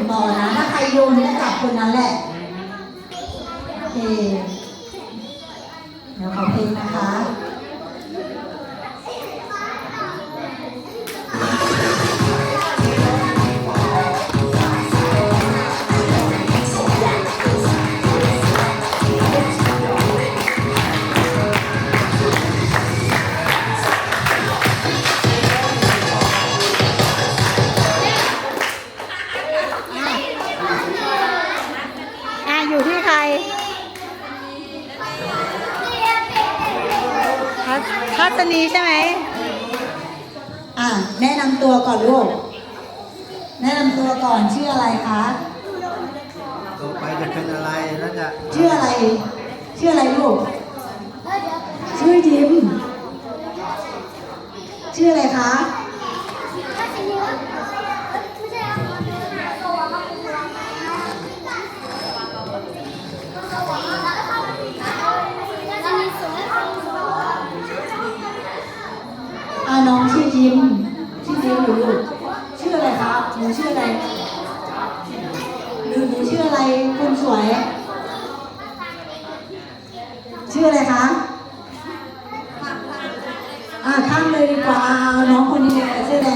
งต่อนะ ถ้าใครโยนก็จับคนนั้นแหละโอเคเดี๋ยวขอเพลงนะคะ ทัศทัศนีใช่ไหมอะแนะนำตัวก่อนลูก แนะนำตัวก่อนชื่ออะไรคะ ต่อไปจะเป็นอะไรแล้วจะชื่ออะไร ชื่ออะไรลูก ชื่อยิมชื่ออะไรคะ อ่า น้องชื่อยิมชื่อยิมหรือลูกชื่ออะไรคะหนูชื่ออะไรหนูหนูชื่ออะไรคนสวย ชื่ออะไรคะอ่าข้ามเลยดีกว่าเอาน้องคนนี้เลยชื่ออะไร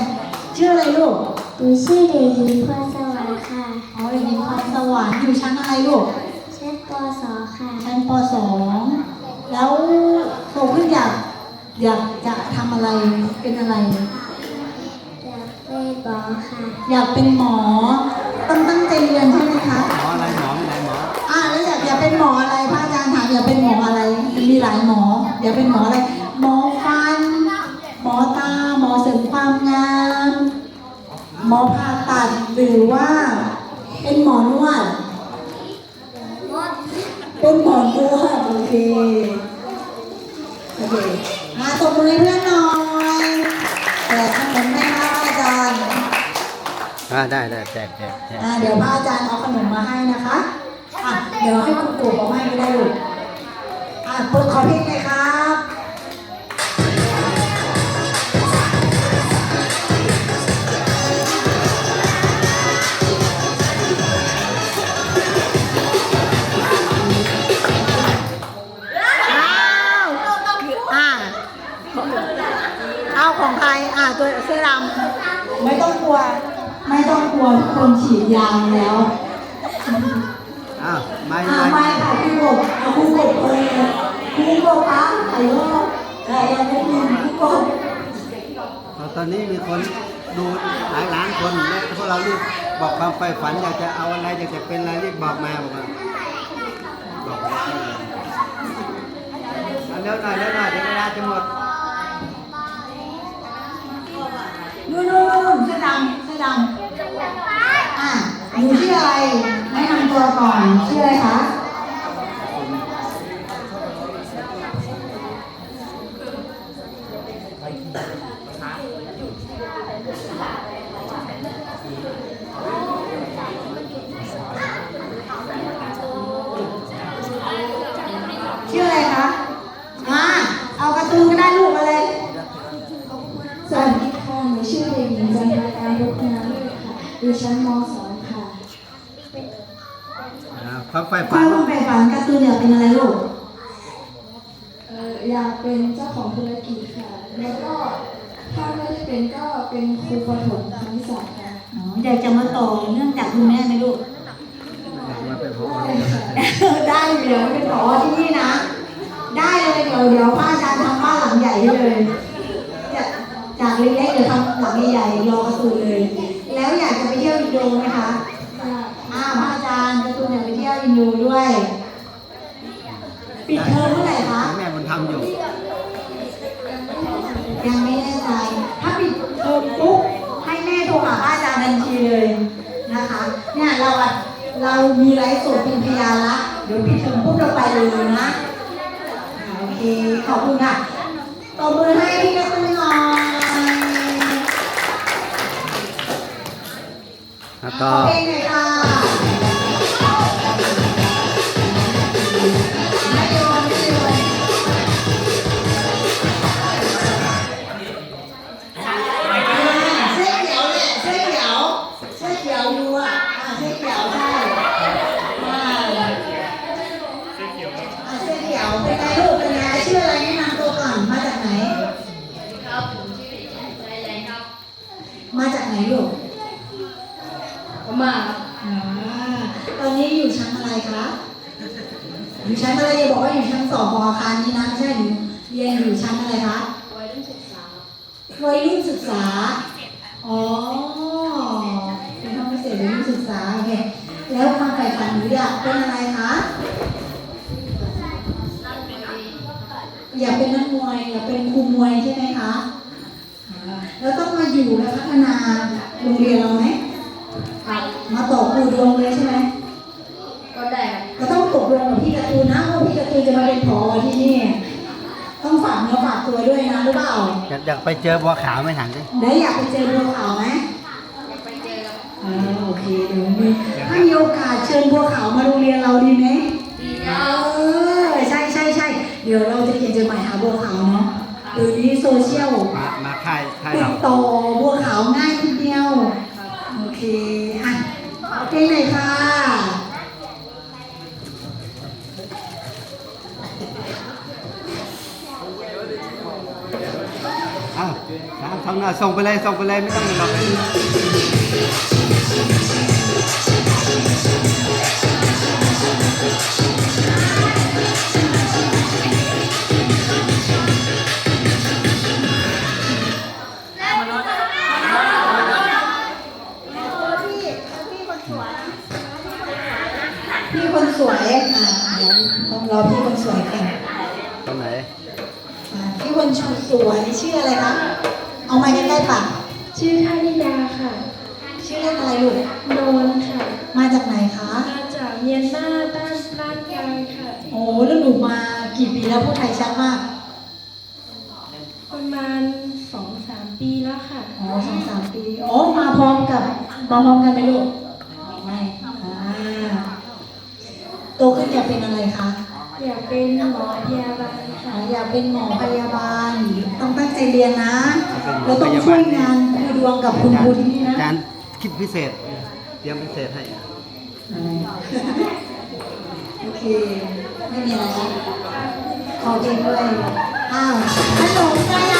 ชื่ออะไรลูกหนูชื่อเด็กหญิงพรสวรรค์ค่ะอ๋อเด็กหญิงพรสวรรค์อยู่ชั้นอะไรลูกชั้นป .2 ค่ะชั้นปสองแล้วโตขึ้นอยากอยาก จะทำอะไรเป็นอะไร อยากเป็นหมอค่ะ อยากเป็นหมอ ต้องตั้งใจเรียนใช่ไหมคะหมออะไรหมอไม่ไหนหมออ่าแล้วอยากอยากเป็นหมออะไรพระอาจารย์ถามอยากเป็นหมออะไรมีหลายหมอ อยากเป็นหมออะไร หมอฟัน หมอตา หมอเสริมความงาม หมอผ่าตัดหรือว่า เป็นหมอนวดเป็นหมอนวดโอเคโอเค มาตบมือให้เพื่อนหน่อยแต่ขนมไม่มาอาจารย์อ่าได้ได้แจกแจกแจกอ่าเดี๋ยวพระอาจารย์เอาขนมมาให้นะคะอะเดี๋ยวให้คุณปู่เอาให้ก็ได้ลูกอะเปิดขอเพลงเลยครั ตัวเสื้อดำไม่ต้องกลัว ไม่ต้องกลัวทุกคนฉีดยาแล้วอ้าวไม่อ่าไม่ไม่ค่ะคุณกบเอาคุณกบเลยคุณกบคะไอ้โลกไอ้ยังไม่กินคุณกบตอนนี้มีคนดูหลายล้านคนและพวกเรารีบบอกความใฝ่ฝันอยากจะเอาอะไรอยากจะเป็นอะไรรีบบอกมาบอกมาบอกมาเอาเร็วหน่อยเร็วหน่อยเดี๋ยวเวลาจะหมด นู่นนู่นนู่นเสื้อดำเสื้อดำอะหนูชื่ออะไรแนะนำตัวก่อนชื่ออะไรคะ ชื่ออะไรคะ อ่า เอาการ์ตูนก็ได้ลูกมาเลย สวัสดีค่ะ หนูชื่อเด็กหญิงจันทราการลุกนาเลิศค่ะ อยู่ชั้นม .2 ค่ะ อ่าความใฝ่คุฝัณนคุณไปฝันการ์ตูนอยากเป็นอะไรลูก เอ่ออยากเป็นเจ้าของธุรกิจค่ะ แล้วก็ถ้าไม่ได้เป็นก็เป็นครูประถมคณิตศาสตร์ค่ะอ๋ออยากจะมาต่อเนื่องจากคุณแม่ไหมลูก อยากมาเป็นพอได้เดี๋ยวเป็นผอที่นี่นะ ได้เลยเดี๋ยวเดี๋ยวป้าอาจารย์ทำบ้านหลังใหญ่ให้เลย จากจากเล็กๆเดี๋ยวทำหลังใหญ่ๆรอการ์ตูนเลย ดด้วย ปิดเทอมเมื่อไหร่คะ แม่มันทำอยู่ ยังไม่แน่ใจ ถ้าปิดเทอมปุ๊บให้แม่โทรหาพระอาจารย์ทันทีเลยนะคะ เนี่ยเราอะเรามีไลฟ์สดเป็นพยานละเดี๋ยวปิดเทอมปุ๊บเราไปเลยนะอ่าโอเค ขอบคุณค่ะตบมือให้พี่กระตุ้นหน่อยแล้วขก็อเพลงหน่อยค่ะ มาครับอ่าตอนนี้อยู่ชั้นอะไรคะอยู่ชั้นอะไรอย่าบอกว่าอยู่ชั้นสองของอาคารนี้นะไม่ใช่หนูเรียนอยู่ชั้นอะไรคะวัยรุ่นศึกษาครับวัยรุ่นศึกษาอ๋อเป็นห้องพิเศษวัยรุ่นศึกษาโอเคแล้วความใฝ่ฝันหนูอยากเป็นอะไรคะอยากเป็นนักมวยอยากเป็นครูมวยใช่ไหมคะอ่าแล้วต้องมาอยู่และพั ฒนาโรงเรียนเราไหมครับมาต่อครูดวงเลยใช่ไหมก็ได้ครับก็ต้องตกลงกับพี่การ์ตูนนะว่าพี่การ์ตูนจะมาเป็นผอที่นี่ ต้องฝากเนื้อฝากตัวด้วยนะรู้เปล่าอยากอยากไปเจอบัวขาวไหม่ถามสิแล้วอยากไปเจอบัวขาวไหมอยากไปเจอครับอ่าโอเคเดี๋ยวมีถ้ามีโอกาสเชิญบัวขาวมาโรงเรียนเราดีไหมดีเอครับอใช่ใช่ใช่เดี๋ยวเราจะเขียนจดหมายหาบัวขาวเนาะเดี๋ยวนี้โซเชียล มามาค่ายค่ายติเราดต่อบัวขาวง่ายทีเดียว โอเคอะโอเคเลยค่ะ อ้าว ถามเขาหน้าส่งไปเลยส่งไปเลยไม่ต้องรอพี่คนสวยอะเดี๋ยวต้องรอพี่คนสวยก่อนตรงไหน อ่าพี่คนสวยชื่ออะไรคะ เอาไม้ใกล้ๆปากชื่อธนิยาค่ะ ชื่อเล่นอะไรลูกโนนค่ะ มาจากไหนคะ มาจากเมียนมาต้านบ้านกลางค่ะ โอ้แล้วหนูมากี่ปีแล้วพูดไทยชัดมาก ประมาณสองสามปีแล้วค่ะ อ๋อสองสามปีอ๋อมาพร้อมกับมาพร้อมกันไหมลูก ไม่อ่าโตขึ้นอยากเป็นอะไรคะ อยากเป็นหมอพยาบาลอ๋ค่ะออยากเป็นหมอพยาบาล ต้องตั้งใจเรียนนะแล้วต้องช่วยงานครูดวงกับคุณครูที่นี่นะอาจารย์คิดพิเศษ เตรียมพิเศษให้ โอเค ไม่มีอะไรแล้วขอเพลงด้วยอ้าวขนมกระลา